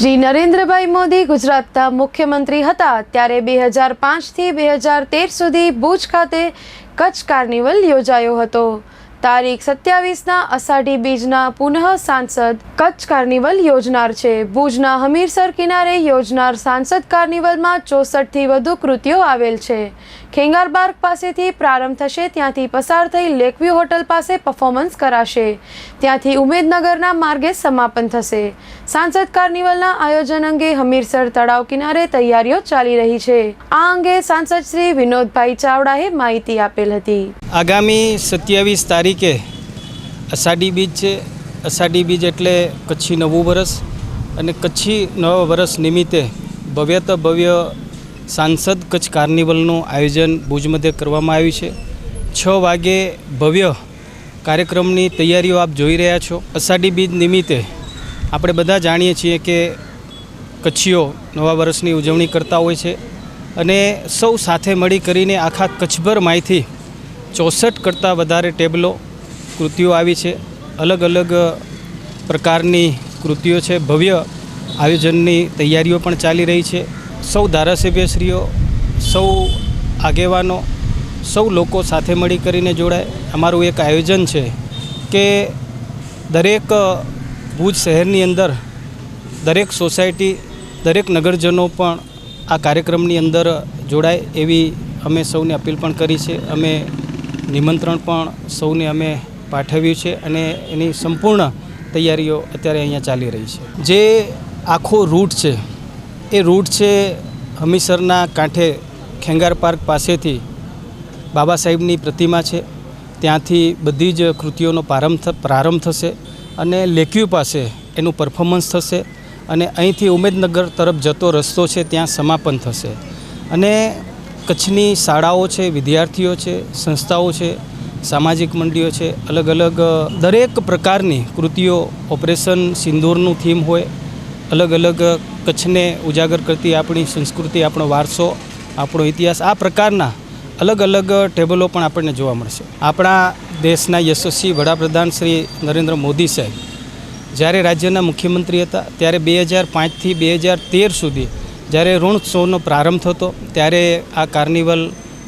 શ્રી નરેન્દ્રભાઈ મોદી ગુજરાતના મુખ્યમંત્રી હતા ત્યારે બે હજાર પાંચથી બે હજાર તેર સુધી ભુજ ખાતે કચ્છ કાર્નિવલ યોજાયો હતો. તારીખ સત્યાવીસના અષાઢી બીજના પુનઃ સાંસદ કચ્છ કાર્નિવલ યોજનાર છે. ભુજના હમીરસર કિનારે યોજનાર સાંસદ કાર્નિવલમાં ચોસઠથી વધુ કૃતિઓ આવેલ છે. ખેંગારબાર્ગ પાસેથી પ્રારંભ થશે, ત્યાંથી પસાર થઈ લેકવ્યુ હોટલ પાસે પરફોર્મન્સ કરાશે. ત્યાંથી ઉમેદનગરના માર્ગે સમાપન થશે. સાંસદ કાર્નિવલના આયોજન અંગે હમીરસર તળાવ કિનારે તૈયારીઓ ચાલી રહી છે. આ અંગે સાંસદ શ્રી વિનોદભાઈ ચાવડાએ માહિતી આપેલ હતી. આગામી સત્યાવીસ તારીખે અષાઢી બીજ છે. અષાઢી બીજ એટલે કચ્છી નવું વરસ અને કચ્છી નવા વરસ નિમિત્તે ભવ્ય તો ભવ્ય સાંસદ કચ્છ કાર્નિવલનું આયોજન ભુજ મધ્યે કરવામાં આવ્યું છે. છ વાગે ભવ્ય કાર્યક્રમની તૈયારીઓ આપ જોઈ રહ્યા છો. અષાઢી બીજ નિમિત્તે આપણે બધા જાણીએ છીએ કે કચ્છીઓ નવા વર્ષની ઉજવણી કરતા હોય છે અને સૌ સાથે મળી કરીને આખા કચ્છભરમાંથી ચોસઠ કરતાં વધારે ટેબલો કૃતિઓ આવી છે. અલગ અલગ પ્રકારની કૃતિઓ છે. ભવ્ય આયોજનની તૈયારીઓ પણ ચાલી રહી છે. સૌ ધારાસભ્યશ્રીઓ, સૌ આગેવાનો, સૌ લોકો સાથે મળી કરીને જોડાય. અમારું એક આયોજન છે કે દરેક ભુજ શહેરની અંદર દરેક સોસાયટી, દરેક નગરજનો પણ આ કાર્યક્રમની અંદર જોડાય એવી અમે સૌને અપીલ પણ કરી છે. અમે નિમંત્રણ પણ સૌને અમે પાઠવ્યું છે અને એની સંપૂર્ણ તૈયારીઓ અત્યારે અહીંયા ચાલી રહી છે. જે આખો રૂટ છે, એ રૂટ છે હમીસરના કાંઠે ખેંગાર પાર્ક પાસેથી બાબા સાહેબની પ્રતિમા છે. ત્યાંથી બધી જ કૃતિઓનો પ્રારંભ પ્રારંભ થશે અને લેક્યુ પાસે એનું પરફોર્મન્સ થશે અને અહીંથી ઉમેદનગર તરફ જતો રસ્તો છે, ત્યાં સમાપન થશે. અને કચ્છની શાળાઓ છે, વિદ્યાર્થીઓ છે, સંસ્થાઓ છે, સામાજિક મંડળીઓ છે અલગ અલગ દરેક પ્રકારની કૃતિઓ ઓપરેશન સિંદૂરનું થીમ હોય અલગ અલગ કચ્છને ઉજાગર કરતી આપણી સંસ્કૃતિ, આપણો વારસો, આપણો ઇતિહાસ, આ પ્રકારના અલગ અલગ ટેબલો પણ આપણને જોવા મળશે. આપણા દેશના યશસ્વી વડાપ્રધાન શ્રી નરેન્દ્ર મોદી સાહેબ જ્યારે રાજ્યના મુખ્યમંત્રી હતા, ત્યારે બે હજાર પાંચથી બે હજાર તેર સુધી જ્યારે ઋણ શોનો પ્રારંભ થતો, ત્યારે આ કાર્નિવલ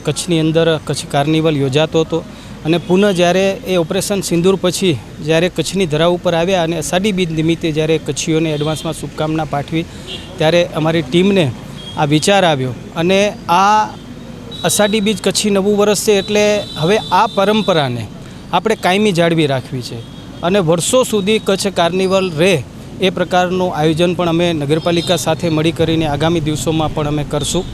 કચ્છની અંદર, કચ્છ કાર્નિવલ યોજાતો હતો. અને પુનઃ જ્યારે એ ઓપરેશન સિંદૂર પછી જ્યારે કચ્છની ધરા ઉપર આવ્યા અને અષાઢી બીજ નિમિત્તે જ્યારે કચ્છીઓને એડવાન્સમાં શુભકામના પાઠવી, ત્યારે અમારી ટીમને આ વિચાર આવ્યો. અને આ અષાઢી બીજ કચ્છી નવું વર્ષ છે એટલે હવે આ પરંપરાને આપણે કાયમી જાળવી રાખવી છે. અને વર્ષો સુધી કચ્છ કાર્નિવલ રહે એ પ્રકારનું આયોજન પણ અમે નગરપાલિકા સાથે મળી કરીને આગામી દિવસોમાં પણ અમે કરશું.